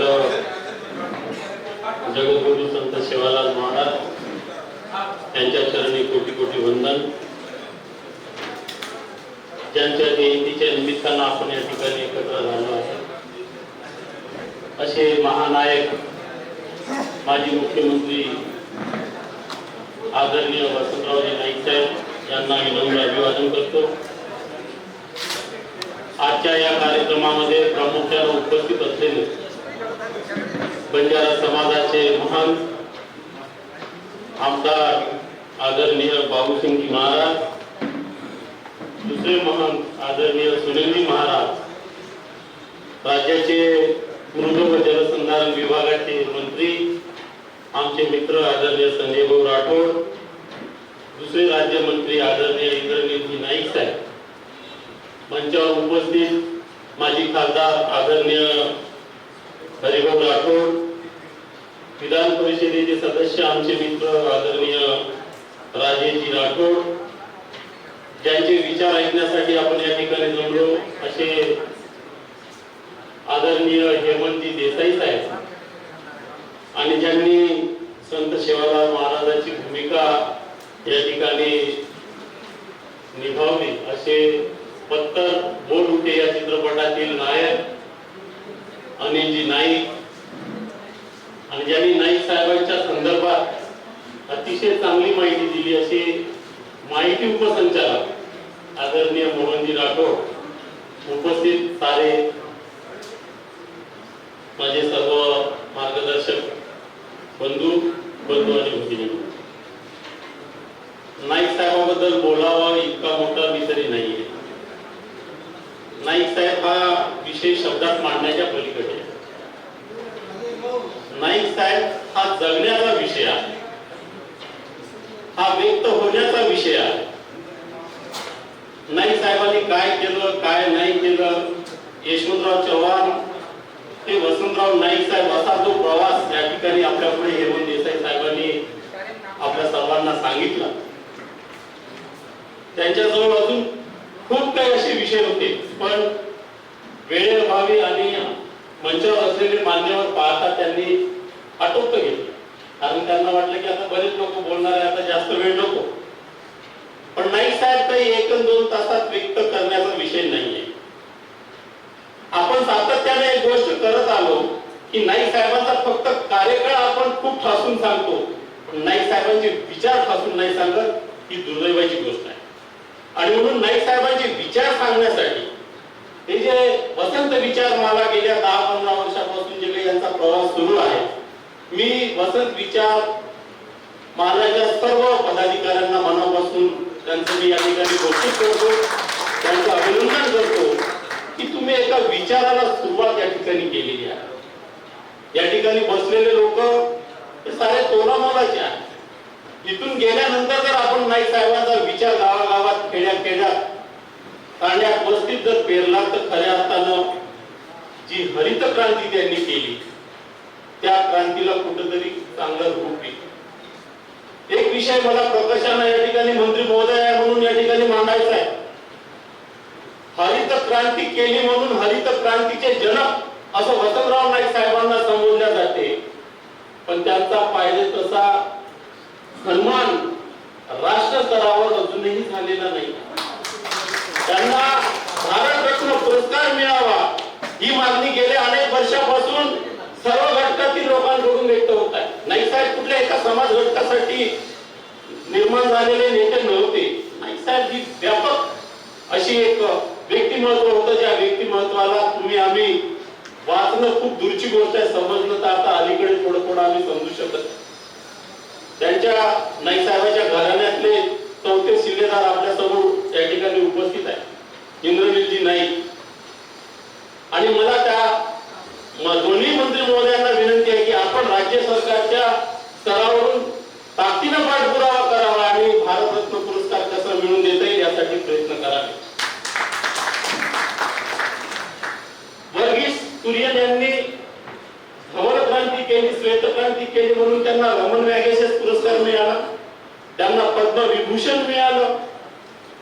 संत जगद्गुरु संत सेवालाल महाराज यांच्या चरणी कोटी कोटी वंदन. ज्यांच्या जयंतीच्या निमित्तानं आपण या ठिकाणी एकत्र झालो आहे असे महानायक माजी मुख्यमंत्री आदरणीय वसंतरावजी नाईक साहेब यांना विनम्र अभिवादन करतो. आजच्या या कार्यक्रमामध्ये प्रामुख्याने उपस्थित असलेले बंजारा समाजाचे महान आमदार आदरणीय बाबूसिंगजी महाराज दुसरे महान आदरणीय सुनीलजी महाराज राज्याचे मृद व जलसंधारण विभागाचे मंत्री आमचे मित्र आदरणीय संजय भाऊ राठोड दुसरे राज्यमंत्री आदरणीय इंद्रनीलजी नाईक साहेब. मंचावर उपस्थित माजी खासदार आदरणीय हरिभाऊ हो राठोड विधान परिषदेचे सदस्य आमचे मित्र आदरणीय राजेशजी राठोड ज्यांचे विचार ऐकण्यासाठी आपण या ठिकाणी जमलो असे आदरणीय हेमंतजी देसाई साहेब. आणि ज्यांनी संत सेवालाल महाराजांची भूमिका या ठिकाणी निभावली असे पत्तर बोल उठे या चित्रपटातील नायक अनिलजी नाईक. आणि ज्यांनी नाईक साहेबांच्या संदर्भात अतिशय चांगली माहिती दिली अशी माहिती उपसंचालक आदरणीय मोहनजी राठोड उपस्थित सारे माझे सर्व मार्गदर्शक बंधू बंधू आणि भगिनी नाईक साहेबाबद्दल बोलावा इतका मोठा मी तरी नाहीये. नाईक साहेब हा विषय शब्दात मांडण्याच्या पलीकडे. नाईक साहेब हा जगण्याचा विषय आहे. हा व्यक्त होण्याचा विषय आहे. नाईक साहेबांनी काय केलं काय नाही केलं? यशवंतराव चव्हाण ते वसंतराव नाईक साहेब असा जो प्रवास या ठिकाणी आपल्या पुढे हेमंत देसाई साहेबांनी आपल्या सर्वांना सांगितला. त्यांच्याजवळ अजून खूप काही असे विषय होते पण वेळेअभावी आणि मंचावर असलेले मान्यवर पाहता त्यांनी आटोपत घेतलं. कारण त्यांना वाटलं की आता बरेच लोक बोलणार आहे आता जास्त वेळ नको. पण नाही साहेब काही एक दोन तासात व्यक्त करण्याचा विषय नाहीये. आपण सातत्याने एक गोष्ट करत आलो की नाईक साहेबांचा फक्त कार्यकाळ आपण खूप ठासून सांगतो. पण नाईक साहेबांचे विचार ठासून नाही सांगत ही दुर्दैवाची गोष्ट आहे. आणि म्हणून नाईक साहेबांचे विचार सांगण्यासाठी हे जे वसंत विचार मला गेल्या दहा पंधरा वर्षापासून जे काही यांचा प्रवास सुरू आहे मी वसंत विचार मारण्याच्या सर्व पदाधिकाऱ्यांना मनापासून त्यांचं मी या ठिकाणी कौतुक करतो त्यांचं अभिनंदन करतो की तुम्ही एका विचाराला सुरुवात या ठिकाणी केलेली आहे. या ठिकाणी बसलेले लोक हे सारे तोरामोलाचे आहेत. इथून गेल्यानंतर जर आपण नाही साहेबांचा विचार गावागावात खेड्या खेड्यात या गोष्टीत जर पेरला तर खऱ्या अर्थानं जी हरित क्रांती त्यांनी केली त्या क्रांतीला कुठंतरी चांगलं रूप येईल एक विषय मला प्रकर्षानं या ठिकाणी मंत्री महोदय म्हणून या ठिकाणी मांडायचा आहे. हरित क्रांती केली म्हणून हरित क्रांतीचे जनक असं वसंतराव नाईक साहेबांना संबोधल्या जाते. पण त्यांचा पाहिजे तसा सन्मान राष्ट्र स्तरावर अजूनही झालेला नाही. त्यांना भारतरत्न पुरस्कार मिळावा ही मागणी गेल्या अनेक वर्षापासून सर्व घटकातील लोकांकडून व्यक्त होत आहे. नाईक साहेब कुठल्या एका समाज घटकासाठी निर्माण झालेले नेते नव्हते. नाईक साहेब ही व्यापक अशी एक व्यक्तिमत्व होतं ज्या व्यक्तिमत्वाला तुम्ही आम्ही वाचणं खूप दूरची गोष्ट आहे समजणं तर आता अलीकडे थोडं थोडं आम्ही समजू शकत त्यांच्या नाईक साहेबांच्या घराण्यातले चौथे शिल्लेदार आपल्यासमोर या ठिकाणी उपस्थित आहे इंद्रनीलजी नाईक आणि मला त्या म- दोन्ही मंत्री महोदयांना विनंती आहे की आपण राज्य सरकारच्या स्तरावरून ताकदीनं पाठपुरावा करावा आणि भारतरत्न पुरस्कार कसा मिळवून देता येईल यासाठी प्रयत्न करावे वर्गीस कुरियन यांनी धवल क्रांती केली श्वेत क्रांती केली म्हणून त्यांना रमन मॅगेसेस मिळाला. त्यांना पद्मविभूषण मिळालं.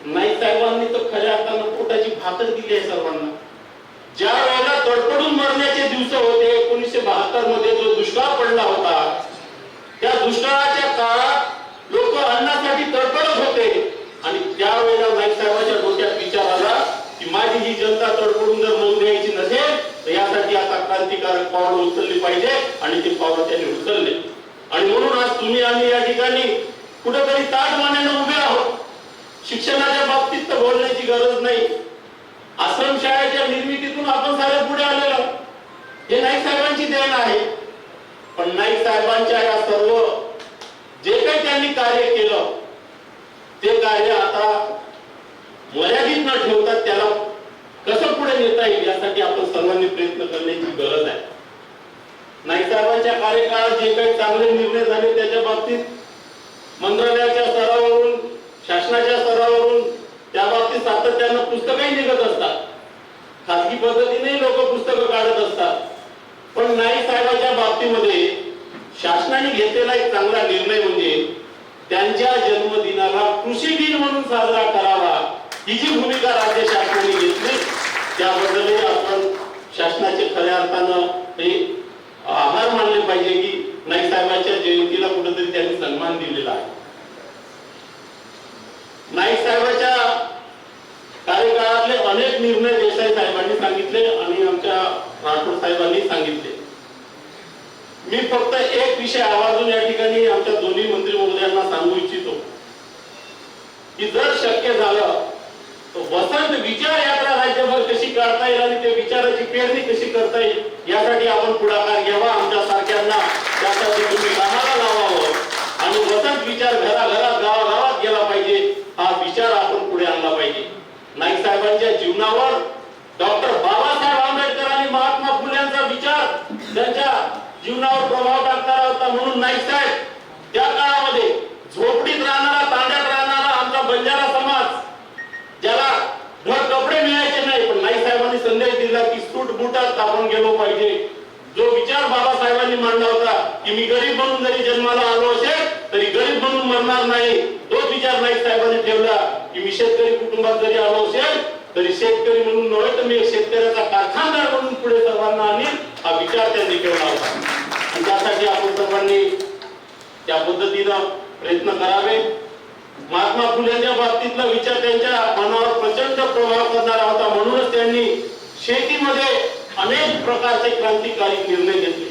नाईक साहेबांनी तर खऱ्या अर्थानं पोटाची भाकर दिली आहे सर्वांना. ज्या वेळेला तडपडून मरण्याचे दिवस होते एकोणीसशे बहात्तरमध्ये जो दुष्काळ पडला होता त्या दुष्काळाच्या काळात लोक अन्नासाठी तडपडत होते. आणि त्यावेळेला नाईक साहेबांच्या डोक्यात विचार आला की माझी ही जनता तडपडून जर नोंद द्यायची नसेल तर यासाठी आता क्रांतिकारक पावलं उचलली पाहिजे आणि ते पावलं त्यांनी उचलले. आणि म्हणून आज तुम्ही आम्ही या ठिकाणी कुठेतरी ताट मान्यानं उभे आहोत. शिक्षणाच्या बाबतीत तर बोलण्याची गरज नाही. आश्रमशाळेच्या निर्मितीतून आपण सारे पुढे आलेलो हे नाईक साहेबांची देण आहे. पण नाईक साहेबांच्या या सर्व जे काही त्यांनी कार्य केलं ते कार्य आता मर्यादित न ठेवतात त्याला कसं पुढे नेता येईल यासाठी आपण सर्वांनी प्रयत्न करण्याची गरज आहे नाईक साहेबांच्या कार्यकाळात जे काही चांगले निर्णय झाले त्याच्या बाबतीत मंत्रालयाच्या स्तरावरून शासनाच्या स्तरावरून त्या बाबतीत सातत्यानं पुस्तकही निघत असतात. खासगी पद्धतीने लोक पुस्तकं काढत असतात. पण नाईक साहेबांच्या बाबतीमध्ये शासनाने घेतलेला एक चांगला निर्णय म्हणजे त्यांच्या जन्मदिनाला कृषी दिन म्हणून साजरा करावा ही जी भूमिका राज्य शासनाने घेतली त्याबद्दलही आपण शासनाचे खऱ्या अर्थानं हे आभार मानले पाहिजे की नाईक साहेबांच्या जयंतीला कुठेतरी त्यांनी सन्मान दिलेला आहे. नाईक साहेबांच्या कार्यकाळातले अनेक निर्णय देसाई साहेबांनी सांगितले आणि आमच्या राठोड साहेबांनी सांगितले. मी फक्त एक विषय आवाजून या ठिकाणी आमच्या दोन्ही मंत्री महोदयांना सांगू इच्छितो की जर शक्य झालं तर वसंत विचार या करता येईल आणि त्या विचाराची पेरणी कशी करता येईल यासाठी आपण पुढाकार घ्यावा. आमच्या सारख्यांना त्यासाठी तुम्ही कामाला लावावं. आणि वसंत विचार घराघरात गावागावात गेला पाहिजे. हा विचार आपण पुढे आणला पाहिजे. नाईक साहेबांच्या जीवनावर डॉक्टर बाबासाहेब आंबेडकर आणि महात्मा फुल्यांचा विचार त्यांच्या जीवनावर प्रभाव टाकणारा होता म्हणून नाईक साहेब त्या काळामध्ये झोपडीत राहणारा तांड्यात राहणारा आमचा बंजारा समाज ज्याला घर कपडे मिळायचे नाही पण नाईक साहेबांनी संदेश दिला की सूट गेलो पाहिजे. जो विचार बाबासाहेबांनी मांडला होता की मी गरीब म्हणून जरी जन्माला आलो असेल तरी गरीब म्हणून मरणार नाही. तोच विचार नाईक साहेबांनी ठेवला की मी शेतकरी कुटुंबात जरी आलो असेल तरी शेतकरी म्हणून नव्हे तर मी शेतकऱ्याचा कारखानदार म्हणून पुढे सर्वांना आणि हा विचार त्यांनी ठेवला होता. त्यासाठी आपण सर्वांनी त्या पद्धतीनं प्रयत्न करावे. महात्मा फुलेंच्या बाबतीतला विचार त्यांच्या मनावर प्रचंड प्रभाव करणारा होता. म्हणूनच त्यांनी शेतीमध्ये अनेक प्रकारचे क्रांतिकारी निर्णय घेतले.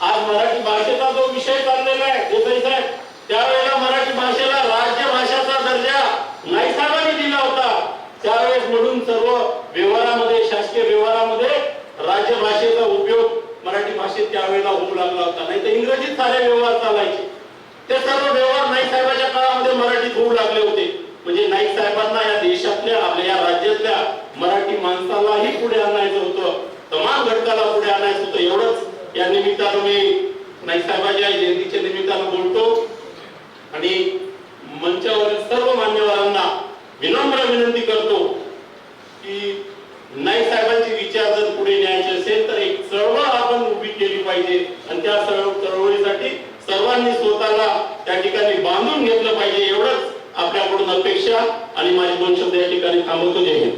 आज मराठी भाषेचा जो विषय चाललेला आहे देसाई साहेब त्यावेळेला मराठी भाषेला राज्य भाषाचा दर्जा नाईक साहेबांनी दिला होता. त्यावेळेस म्हणून सर्व व्यवहारामध्ये शासकीय व्यवहारामध्ये राजभाषेचा उपयोग मराठी भाषेत त्यावेळेला होऊ लागला होता. नाही तर इंग्रजीत सारे व्यवहार चालायचे. ते सर्व व्यवहार नाईक साहेबांच्या काळामध्ये मराठीत होऊ लागले होते. म्हणजे नाईक साहेबांना या देशातल्या आपल्या या राज्यातल्या की माणसालाही पुढे आणायचं होतं. तमाम घटकाला पुढे आणायचं होतं. एवढंच या निमित्तानं मी नाईक साहेबाच्या जयंतीच्या निमित्तानं बोलतो. आणि मंचावरील सर्व मान्यवरांना विनम्र विनंती करतो की नाईक साहेबांचे विचार जर पुढे न्यायचे असेल तर एक चळवळ आपण उभी केली पाहिजे. आणि त्या चळवळीसाठी सर्वांनी स्वतःला त्या ठिकाणी बांधून घेतलं पाहिजे. एवढंच आपल्याकडून अपेक्षा. आणि माझे दोन शब्द या ठिकाणी थांबवतो. जय हिंद.